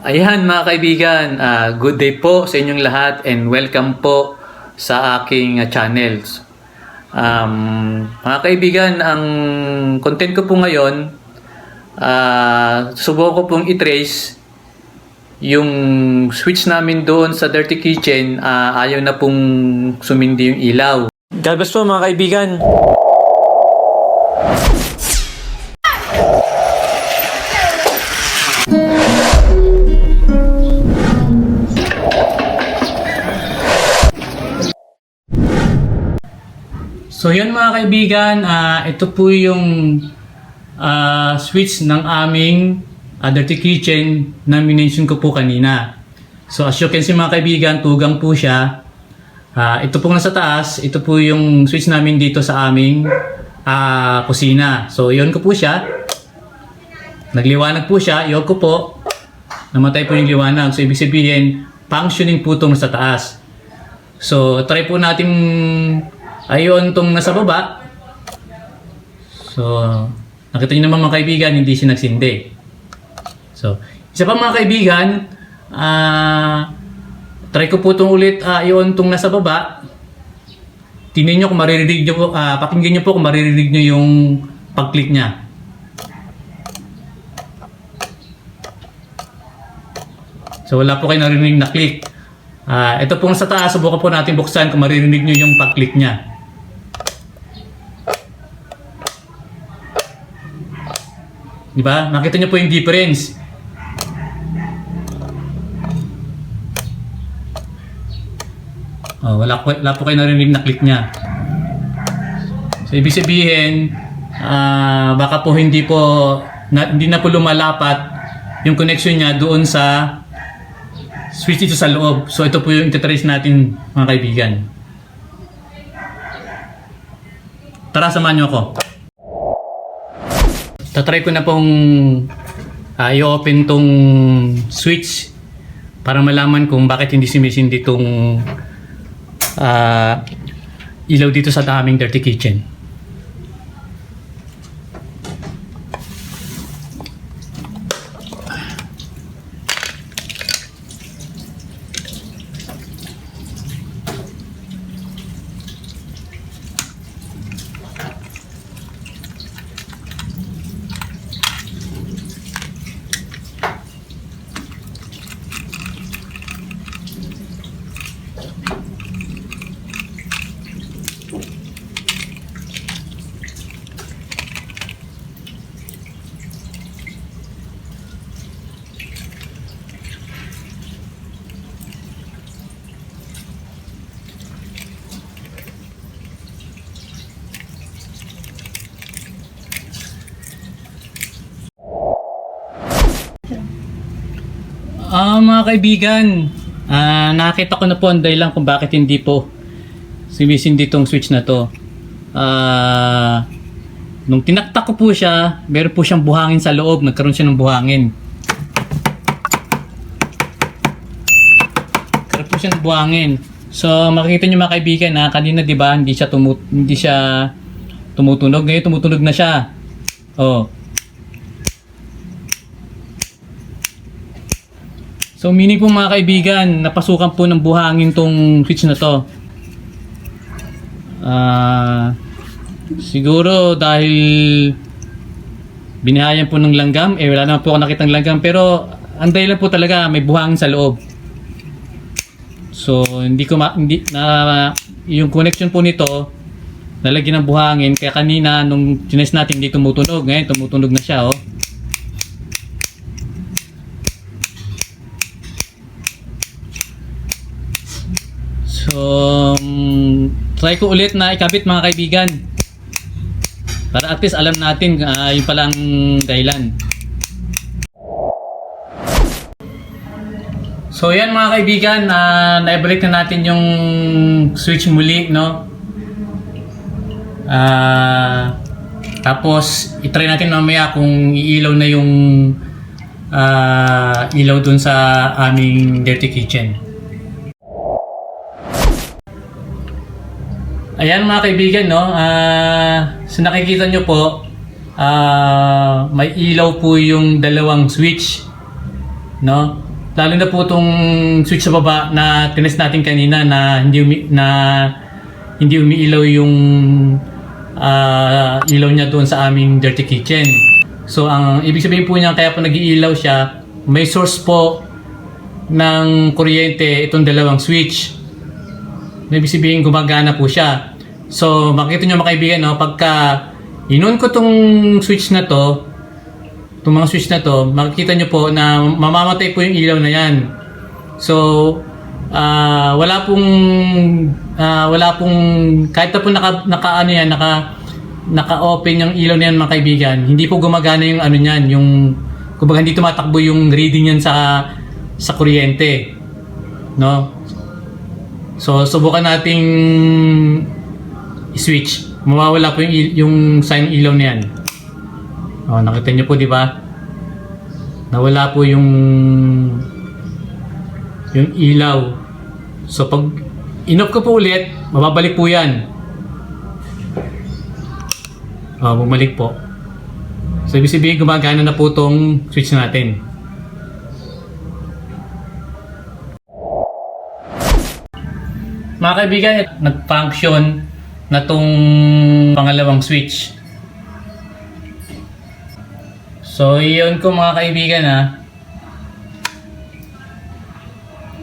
Ayan mga kaibigan, ah, good day po sa inyong lahat and welcome po sa aking ah, channels. Um, mga kaibigan, ang content ko po ngayon, ah, subukan ko pong i-trace yung switch namin doon sa Dirty Kitchen, ah, ayaw na pong sumindi yung ilaw. God bless po mga kaibigan. So yun mga kaibigan, ah, ito po yung ah, switch ng aming ah, dirty kitchen na minention ko po kanina. So as you can see mga kaibigan, tugang po siya. Ah, ito pong nasa taas, ito po yung switch namin dito sa aming ah, kusina. So yun ko po siya. Nagliwanag po siya, yun ko po. Namatay po yung liwanag. So ibig sabihin, functioning po itong nasa taas. So try po natin ayun tong nasa baba. So, nakita niyo naman mga kaibigan, hindi siya nagsindi. So, isa pa mga kaibigan, ah try ko po itong ulit uh, yun tong nasa baba. Tingnan niyo kung maririnig niyo po, ah, pakinggan niyo po kung maririnig niyo yung pag-click niya. So, wala po kayo narinig na click. Ah, ito pong sa taas, subukan po natin buksan kung maririnig niyo yung pag-click niya. Di ba? Nakita niyo po yung difference. Oh, wala, wala po kayo narinig na click niya. So, ibig sabihin, ah, baka po hindi po, na, hindi na po lumalapat yung connection niya doon sa switch dito sa loob. So, ito po yung ititrace natin, mga kaibigan. Tara, samahan niyo ako. Tatry ko na pong ah, i-open tong switch para malaman kung bakit hindi sumisindi tong ah, ilaw dito sa aming dirty kitchen. Ah, mga kaibigan, ah, nakita ko na po ang dahilan kung bakit hindi po sumisindi tong switch na to. Ah, nung tinaktak ko po siya, meron po siyang buhangin sa loob, nagkaroon siya ng buhangin. Nagkaroon po siya ng buhangin. So, makikita niyo mga kaibigan na kanina 'di ba, hindi siya tumu hindi siya tumutunog, ngayon tumutunog na siya. Oh, So meaning po mga kaibigan, napasukan po ng buhangin tong switch na to. Ah, siguro dahil binahayan po ng langgam, eh wala naman po ako nakitang langgam, pero ang dahilan po talaga may buhangin sa loob. So hindi ko ma- hindi na yung connection po nito nalagyan ng buhangin kaya kanina nung tinest natin hindi tumutunog ngayon tumutunog na siya oh. So, um, try ko ulit na ikabit mga kaibigan. Para at least alam natin uh, yung palang dahilan. So yan mga kaibigan, uh, naibalik na natin yung switch muli, no? Ah, tapos, itry natin mamaya kung iilaw na yung ah, ilaw dun sa aming dirty kitchen. Ayan mga kaibigan, no? Ah, sa nakikita nyo po, ah, may ilaw po yung dalawang switch, no? lalo na po itong switch sa baba na tinest natin kanina na hindi umi, na hindi umiilaw yung ah, ilaw niya doon sa aming dirty kitchen. So ang ibig sabihin po niya kaya po nag-iilaw siya, may source po ng kuryente itong dalawang switch. Ibig sabihin gumagana po siya. So makikita niyo mga kaibigan, no, pagka inon ko tong switch na to, itong mga switch na to, makikita nyo po na mamamatay po yung ilaw na yan. So, ah wala pong, ah, wala pong, kahit na po naka, naka ano yan, naka, naka-open yung ilaw na yan mga kaibigan, hindi po gumagana yung ano niyan, yung, kumbaga hindi tumatakbo yung reading yan sa, sa kuryente. No? So, subukan nating i-switch. Mawawala po yung, yung sign ilaw na yan. Oh, nakita niyo po, di ba? Nawala po yung yung ilaw. So pag inoff ko po ulit, mababalik po 'yan. Oh, bumalik po. So ibig sabihin gumagana na po tong switch natin. Mga kaibigan, nag-function na tong pangalawang switch. So, yun ko mga kaibigan ha.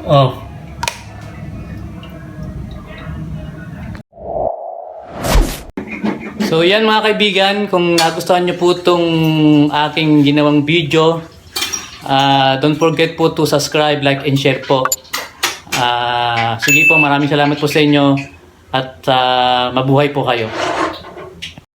Off. So, yan mga kaibigan, kung nagustuhan nyo po itong aking ginawang video, ah, don't forget po to subscribe, like, and share po. Ah, sige po, maraming salamat po sa inyo at ah, mabuhay po kayo.